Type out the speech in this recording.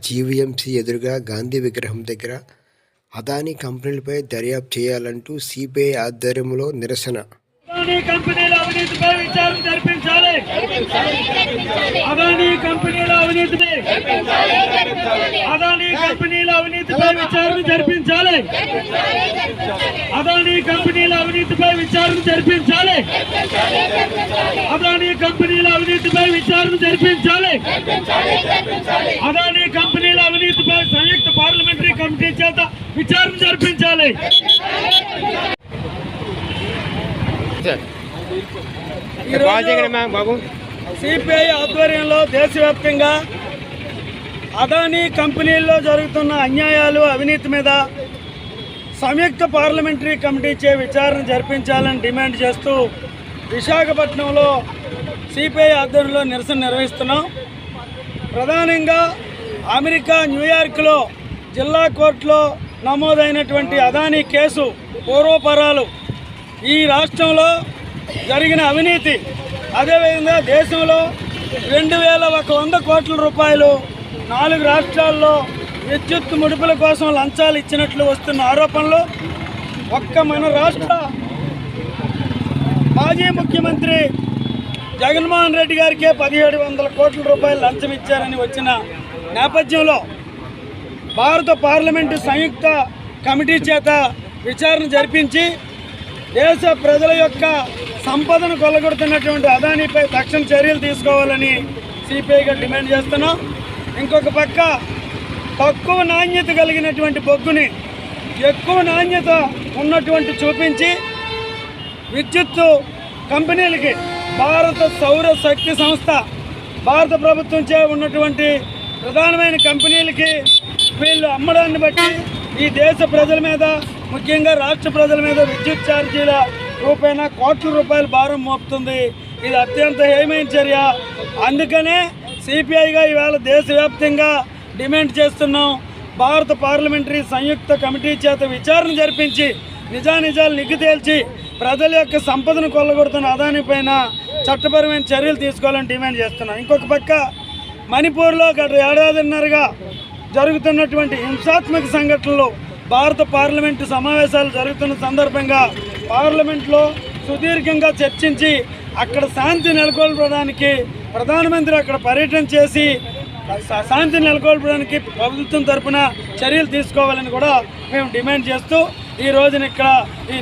GVMC ఎదురుగా గాంధీ విగ్రహం దగ్గర అదానీ కంపెనీలపై దర్యాప్తు చేయాలంటూ సిబిఐ ఆధ్వర్యంలో నిరసన. అదానీ కంపెనీల అవినీతిపై విచారణ జరిపించాలి. అదానీ కంపెనీల అవినీతిపై అదానీ కంపెనీల అవినీతిపై విచారణ జరిపించాలి. అదానీ కంపెనీల అవినీతిపై విచారణ జరిపించాలి. అదానీ కంపెనీల అవినీతిపై విచారణ జరిపించాలి. అదానీ కంపెనీల అవినీతిపై సంయుక్త పార్లమెంటరీ కమిటీ చేత విచారణ జరిపించాలి. సిపిఐ ఆధ్వర్యంలో దేశవ్యాప్తంగా అదానీ కంపెనీల్లో జరుగుతున్న అన్యాయాలు అవినీతి మీద సంయుక్త పార్లమెంటరీ కమిటీ చే విచారణ జరిపించాలని డిమాండ్ చేస్తూ విశాఖపట్నంలో సిపిఐ ఆధ్వర్యంలో నిరసన నిర్వహిస్తున్నాం. ప్రధానంగా అమెరికా న్యూయార్క్లో జిల్లా కోర్టులో నమోదైనటువంటి అదానీ కేసు పూర్వపరాలు. ఈ రాష్ట్రంలో జరిగిన అవినీతి అదేవిధంగా దేశంలో రెండు వేల ఒక వంద కోట్ల రూపాయలు నాలుగు రాష్ట్రాల్లో విద్యుత్ ముడుపుల కోసం లంచాలు ఇచ్చినట్లు వస్తున్న ఆరోపణలు ఒక్క మన రాష్ట్ర మాజీ ముఖ్యమంత్రి జగన్మోహన్ రెడ్డి గారికే పదిహేడు వందల కోట్ల రూపాయలు లంచం ఇచ్చారని వచ్చిన నేపథ్యంలో భారత పార్లమెంటు సంయుక్త కమిటీ చేత విచారణ జరిపించి దేశ ప్రజల యొక్క సంపదను కొల్లగొడుతున్నటువంటి అదానీపై తక్షణ చర్యలు తీసుకోవాలని సిపిఐగా డిమాండ్ చేస్తున్నాం. ఇంకొక పక్క తక్కువ నాణ్యత కలిగినటువంటి బొగ్గుని ఎక్కువ నాణ్యత ఉన్నటువంటి చూపించి విద్యుత్తు కంపెనీలకి భారత సౌర శక్తి సంస్థ భారత ప్రభుత్వంచే ఉన్నటువంటి ప్రధానమైన కంపెనీలకి వీళ్ళు అమ్మడాన్ని బట్టి ఈ దేశ ప్రజల మీద ముఖ్యంగా రాష్ట్ర ప్రజల మీద విద్యుత్ ఛార్జీల రూపాయన కోట్ల రూపాయల భారం మోపుతుంది. ఇది అత్యంత హేమైన చర్య. అందుకనే సిపిఐగా ఇవాళ దేశవ్యాప్తంగా డిమాండ్ చేస్తున్నాం. భారత పార్లమెంటరీ సంయుక్త కమిటీ చేత విచారణ జరిపించి నిజానిజాలు నిగ్గు తేల్చి ప్రజల యొక్క సంపదను కొల్లగొడుతున్న అదాని పైన చట్టపరమైన చర్యలు తీసుకోవాలని డిమాండ్ చేస్తున్నాం. ఇంకొక పక్క మణిపూర్లో గత ఏడాదిన్నరగా జరుగుతున్నటువంటి హింసాత్మక సంఘటనలు భారత పార్లమెంటు సమావేశాలు జరుగుతున్న సందర్భంగా పార్లమెంట్లో సుదీర్ఘంగా చర్చించి అక్కడ శాంతి నెలకొల్పడానికి ప్రధానమంత్రి అక్కడ పర్యటన చేసి శాంతి నెలకొల్పడానికి ప్రభుత్వం తరపున చర్యలు తీసుకోవాలని కూడా మేము డిమాండ్ చేస్తూ ఈ రోజున ఇక్కడ ఈ